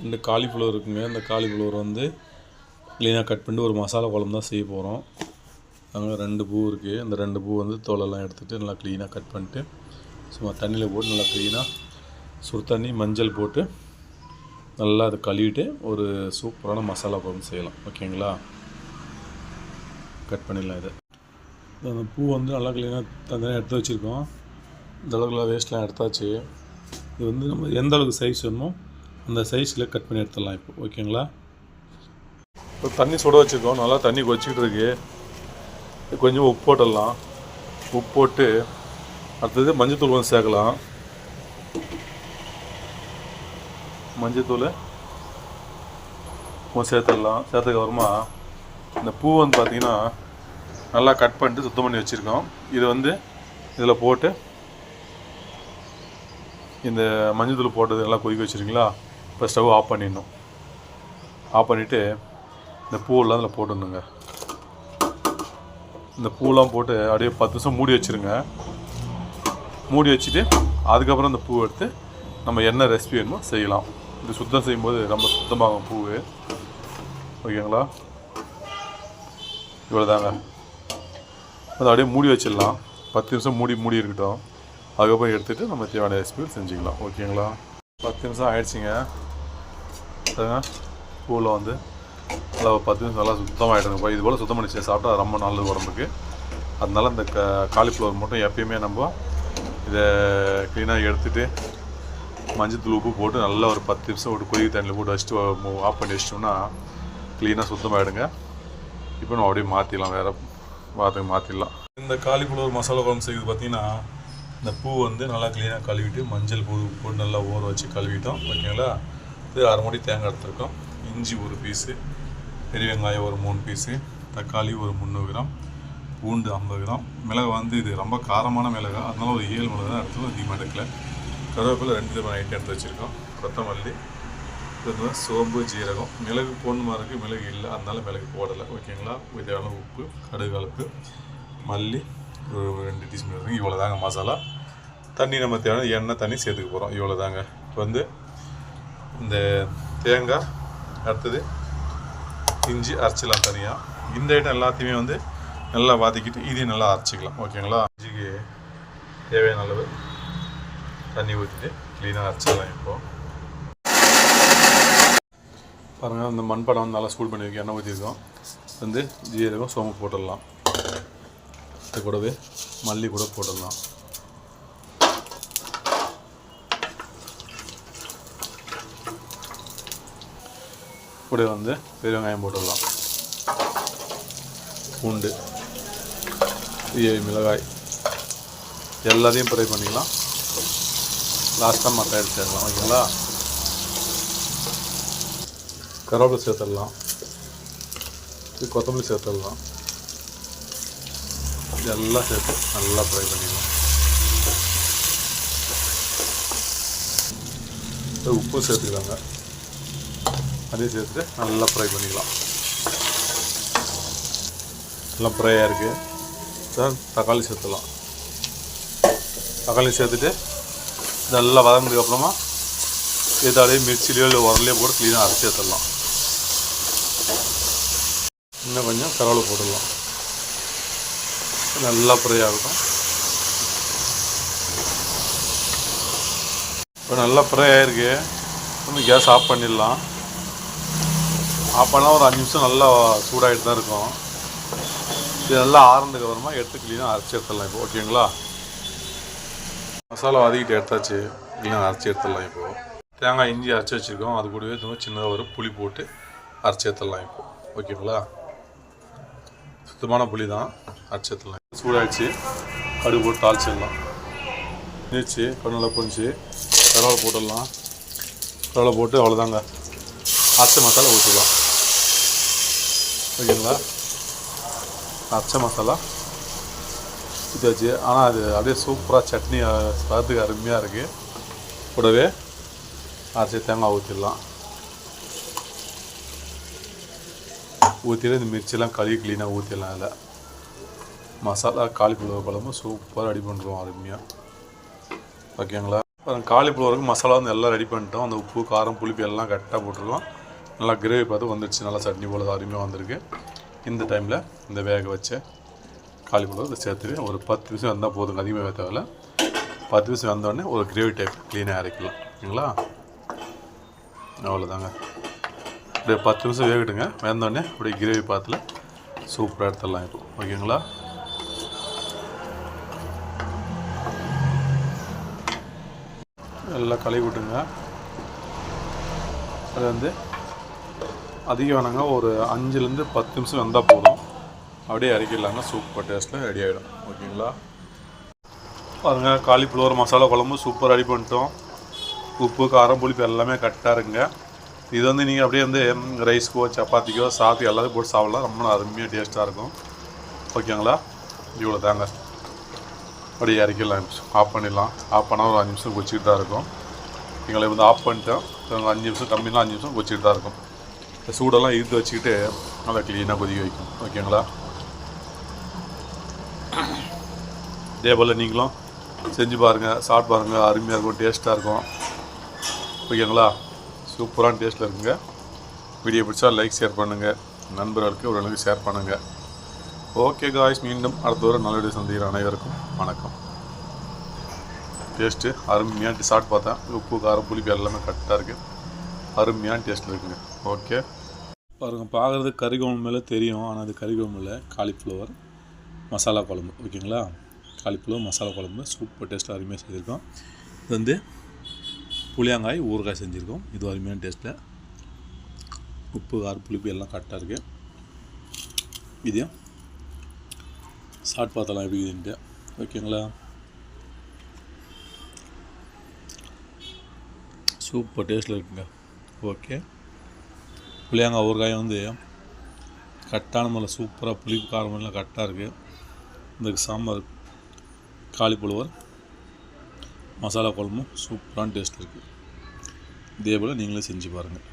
ரெண்டு காலிஃப்ளவர் இருக்குங்க இந்த காலிஃப்ளவர் வந்து க்ளீனாக கட் பண்ணிட்டு ஒரு மசாலா குழம்பு தான் செய்ய போகிறோம் அங்கே ரெண்டு பூ இருக்குது அந்த ரெண்டு பூ வந்து தோலெல்லாம் எடுத்துகிட்டு நல்லா க்ளீனாக கட் பண்ணிட்டு சும்மா தண்ணியில் போட்டு நல்லா க்ளீனாக சுடு தண்ணி மஞ்சள் போட்டு நல்லா அதை கழுவிட்டு ஒரு சூப்பரான மசாலா குழம்பு செய்யலாம். ஓகேங்களா? கட் பண்ணிடலாம் இதை. அந்த பூ வந்து நல்லா க்ளீனாக தனியாக எடுத்து வச்சுருக்கோம். இந்த அளவுக்குலாம் வேஸ்ட்லாம் எடுத்தாச்சு. இது வந்து நம்ம எந்த அளவுக்கு சைஸ் வேணுமோ அந்த சைஸில் கட் பண்ணி எடுத்துடலாம் இப்போ ஓகேங்களா? இப்போ தண்ணி சுட வச்சுருக்கோம். நல்லா தண்ணி கொச்சிக்கிட்டு இருக்கு. கொஞ்சம் உப்பு போட்டுடலாம். உப்பு போட்டு அடுத்தது மஞ்சத்தூள் வந்து சேர்க்கலாம். மஞ்சத்தூள் கொஞ்சம் சேர்த்துடலாம். சேர்த்ததுக்கப்புறமா இந்த பூ வந்து பார்த்திங்கன்னா நல்லா கட் பண்ணிட்டு சுத்தம் பண்ணி வச்சுருக்கோம். இது வந்து இதில் போட்டு இந்த மஞ்சத்தூள் போட்டது நல்லா கொதிக்க வச்சுருங்களா இப்போ ஸ்டவ் ஆஃப் பண்ணிடணும். ஆஃப் பண்ணிவிட்டு இந்த பூவெல்லாம் அதில் போட்டுடணுங்க. இந்த பூலாம் போட்டு அப்படியே பத்து நிமிஷம் மூடி வச்சுருங்க. மூடி வச்சுட்டு அதுக்கப்புறம் இந்த பூவை எடுத்து நம்ம என்ன ரெசிபி வேணுமோ செய்யலாம். இது சுத்தம் செய்யும்போது ரொம்ப சுத்தமாகும் பூ ஓகேங்களா? இவ்வளோதாங்க அதை அப்படியே மூடி வச்சிடலாம். பத்து நிமிஷம் மூடி மூடி இருக்கட்டும். அதுக்கப்புறம் எடுத்துகிட்டு நம்ம தேவையான ரெசிபி செஞ்சுக்கலாம். ஓகேங்களா? பத்து நிமிஷம் ஆயிடுச்சுங்க. பூவில் வந்து நல்லா பத்து நிமிஷம் நல்லா சுத்தமாகிடுங்க இது போல் சுத்தம் பண்ணி சாப்பிட்டா ரொம்ப நல்லது உடம்புக்கு. அதனால இந்த க காலிஃப்ளவர் மட்டும் எப்பயுமே நம்ம இதை க்ளீனாக எடுத்துகிட்டு மஞ்சள் உப்பு போட்டு நல்லா ஒரு பத்து நிமிஷம் ஒரு கொதி தண்ணியில் போட்டு வச்சுட்டு ஆஃப் பண்ணி வச்சிட்டோம்னா க்ளீனாக சுத்தமாகிடுங்க இப்போ நம்ம அப்படியே மாற்றிடலாம் வேறு வாரத்துக்கு மாற்றிடலாம் இந்த காலிஃப்ளவர் மசாலா குழம்பு செய்யுது பார்த்தீங்கன்னா இந்த பூ வந்து நல்லா க்ளீனாக கழுவிட்டு மஞ்சள் பூ போட்டு நல்லா ஊற வச்சு கழுவிட்டோம். ஓகேங்களா? இது அரை மூடி தேங்காய் எடுத்துருக்கோம். இஞ்சி ஒரு பீஸு பெரிய வெங்காயம் ஒரு மூணு பீஸு தக்காளி ஒரு முந்நூறு கிராம் பூண்டு ஐம்பது கிராம். மிளகு வந்து இது ரொம்ப காரமான மிளகா. அதனால ஒரு ஏழு மிளகு தான் எடுத்தோம். அதிகமாக எடுக்கல. கருவேப்பிலை ரெண்டு விதமான ஐட்டம் எடுத்து வச்சுருக்கோம். கொத்தமல்லி இது சோம்பு ஜீரகம். மிளகு போடணுமா இருக்குது மிளகு இல்லை. அதனால மிளகு போடலை. ஓகேங்களா இதான உப்பு கடுகு கலப்பு மல்லி ஒரு ரெண்டு டீஸ்பூன் இருக்குது இவ்வளோ தாங்க மசாலா. தண்ணி நம்ம தேவையான எண்ணெய் தண்ணி சேர்த்துக்க போகிறோம் இவ்வளோ தாங்க இப்போ வந்து இந்த தேங்காய் அடுத்தது இஞ்சி அரைச்சிடலாம் தனியாக இந்த ஐட்டம் எல்லாத்தையுமே வந்து நல்லா வதக்கிட்டு இதையும் நல்லா அரைச்சிக்கலாம். ஓகேங்களா? இஞ்சிக்கு தேவையான அளவு தண்ணி ஊற்றிட்டு க்ளீனாக அரைச்சிடலாம் இப்போது பாருங்கள் இந்த மண்பாடம் வந்து நல்லா சூடு பண்ணி வைக்க எண்ணெய் ஊற்றிருக்கோம் வந்து ஜீரகம் சோம்பு போட்டுடலாம். இது கூடவே மல்லி கூட போட்டுடலாம். கூட வந்து பெரிய வெங்காயம் போட்டுடலாம். பூண்டு ஏழு மிளகாய் எல்லாத்தையும் ஃப்ரை பண்ணிக்கலாம். லாஸ்ட்டாக மட்டை எடுத்து சேர்க்கலாம் ஓகேங்களா? கருவேப்பிலை சேர்த்துடலாம். கொத்தமல்லி சேர்த்துடலாம். இதெல்லாம் சேர்த்து நல்லா ஃப்ரை பண்ணிடலாம் உப்பு சேர்த்துக்கலாங்க. அதையும் சேர்த்துட்டு நல்லா ஃப்ரை பண்ணிக்கலாம். நல்லா ஃப்ரையாக இருக்குது சார் தக்காளி சேர்த்துலாம் தக்காளி சேர்த்துட்டு நல்லா வதங்கினதுக்கு அப்புறமா இதாலே மிக்சிலையோ இல்லை உரலையோ போட்டு க்ளீனாக அரைச்சி எடுத்துடலாம். இன்னும் கொஞ்சம் கருவேலை போட்டுடலாம். நல்லா ஃப்ரை ஆகட்டும். இப்போ நல்லா ஃப்ரை ஆகிருக்கு வந்து கேஸ் ஆஃப் பண்ணிடலாம். ஆஃப் பண்ணால் ஒரு அஞ்சு நிமிஷம் நல்லா சூடாகிட்டு தான் இருக்கும். இது நல்லா ஆறுனதுக்கு அப்புறமா எடுத்து க்ளீனாக அரைச்சி எடுத்துடலாம் இப்போ ஓகேங்களா மசாலா வதக்கிட்டு எடுத்தாச்சு. க்ளீனாக அரைச்சி எடுத்துடலாம் இப்போது தேங்காய் இஞ்சி அரைச்சி வச்சுருக்கோம். அது கூடவே இன்னும் சின்னதாக ஒரு புளி போட்டு அரைச்சி எடுத்துடலாம் இப்போது ஓகேங்களா சுத்தமான புளி தான். அரைச்சி எடுத்துடலாம். சூடாகிடுச்சு கடுகு போட்டு தாளிச்சிடலாம். நீச்சு கண்ணில் பொஞ்சி கடவுளை போட்டுடலாம். கடவுளை போட்டு அவ்வளோதாங்க அரைச்ச மசாலா ஊற்றிடலாம் ஓகேங்களா? அரைச்ச மசாலா. ஊற்றியாச்சு ஆனால் அது அப்படியே சூப்பராக சட்னி பார்த்துக்கு அருமையாக இருக்குது கூடவே அரைச்சி தேங்காய் ஊற்றிடலாம் ஊற்றிட்டு இந்த மிர்ச்சிலாம் கழுவி க்ளீனாக ஊற்றிடலாம் அதில் மசாலா காலிஃப்ளவர் குழம்பு சூப்பராக ரெடி பண்ணுறோம் அருமையாக ஓகேங்களா? அப்புறம் காலிஃப்ளவருக்கு மசாலா வந்து எல்லாம் ரெடி பண்ணிட்டோம். அந்த உப்பு காரம் புளிப்பு எல்லாம் கரெக்டாக போட்டிருக்கோம். நல்லா கிரேவி பார்த்து வந்துடுச்சு. நல்லா சட்னி போல் அருமையாக வந்திருக்கு. இந்த டைமில் இந்த வேக வச்ச காலிஃப்ளவர் இதை சேர்த்துட்டு ஒரு பத்து நிமிஷம் வந்தால் போதும். அதிகமாக தேவையில்ல. பத்து நிமிஷம் வந்தோடனே ஒரு கிரேவி டைப் க்ளீனாக இறக்கலாம் ஓகேங்களா அவ்வளோதாங்க அப்படியே பத்து நிமிஷம் வேகட்டுங்க. வேந்தோடனே அப்படியே கிரேவி பாத்தில் சூப்பராக எடுத்துடலாம் இப்போ. ஓகேங்களா? நல்லா கழுவி விட்டுங்க அது வந்து அதிகம் வேணாங்க ஒரு அஞ்சுலேருந்து பத்து நிமிஷம் வந்தால் போதும். அப்படியே இறக்கிடலாங்க சூப்பர் டேஸ்ட்டில் ரெடி ஆகிடும் ஓகேங்களா? பாருங்கள் காலிஃப்ளவர் மசாலா குழம்பு சூப்பர் ரெடி பண்ணிட்டோம். உப்பு காரம் புளிப்பு எல்லாமே கரெக்டாக இருங்க இது வந்து நீங்கள் அப்படியே வந்து ரைஸ்க்கோ சப்பாத்திக்கோ சாத்தி எல்லாத்தையும் போட்டு சாப்பிடலாம். ரொம்ப அருமையாக டேஸ்ட்டாக இருக்கும். ஓகேங்களா? இவ்வளோ தாங்க. அப்படியே இறக்கிடலாம். ஆஃப் பண்ணிடலாம். ஆஃப் பண்ணால் ஒரு அஞ்சு நிமிஷம் கொச்சிக்கிட்டு தான் இருக்கும். எங்களை வந்து ஆஃப் பண்ணிட்டோம் அஞ்சு நிமிஷம் கம்மினா அஞ்சு நிமிஷம் கொச்சிக்கிட்டு தான் இருக்கும். சூடெல்லாம் இழுத்து வச்சுக்கிட்டு நல்லா க்ளீனாக கொதிக்க வைக்கும் ஓகேங்களா? இதே போல் நீங்களும் செஞ்சு பாருங்கள் சாப்பிட்டு பாருங்கள் அருமையாக இருக்கும் டேஸ்ட்டாக இருக்கும். ஓகேங்களா? சூப்பரான டேஸ்ட்டில் இருக்குங்க. வீடியோ பிடிச்சா லைக் ஷேர் பண்ணுங்கள் நண்பர்களுக்கு ஒரு ஷேர் பண்ணுங்கள் ஓகே காய்ஸ் மீண்டும் அடுத்த ஒரு நல்ல வீடியோ சந்திக்கிற அனைவருக்கும் வணக்கம். டேஸ்ட்டு அருமையான சாப்பிட்டு பார்த்தேன். உப்பு காரம் புளிப்பு எல்லாமே கரெக்டாக இருக்குது அருமையான டேஸ்ட்டில் இருக்குங்க. ஓகே பாருங்கள் பார்க்குறது கறிக்குழம்பு மேலே தெரியும் ஆனால் அது கறிக்குழம்பு இல்லை. காலிஃப்ளவர் மசாலா குழம்பு ஓகேங்களா? காலிஃப்ளவர் மசாலா குழம்பு சூப்பர் டேஸ்ட்டில் அருமையாக செஞ்சுருக்கோம். இது வந்து புளியாங்காய் ஊறுகாய் செஞ்சுருக்கோம். இது அருமையான டேஸ்ட்டில் உப்பு கார் புளிப்பு எல்லாம் கரெக்டாக இருக்குது இதையும் சாட் பார்த்தலாம் எப்படி இருக்குதுன்ட்டு ஓகேங்களா? சூப்பர் டேஸ்ட்டில் இருக்குங்க. ஓகே புளியாங்காய் ஊறுகாயம் வந்து கரெக்டான முறையில் சூப்பராக புளிப்பு காரம் எல்லாம் கரெக்டாக இருக்குது இந்த சாம்பார் காளிப்புழுவர் மசாலா குழம்பும் சூப்பரான டேஸ்ட் இருக்குது இதே போல் நீங்களே செஞ்சு பாருங்கள்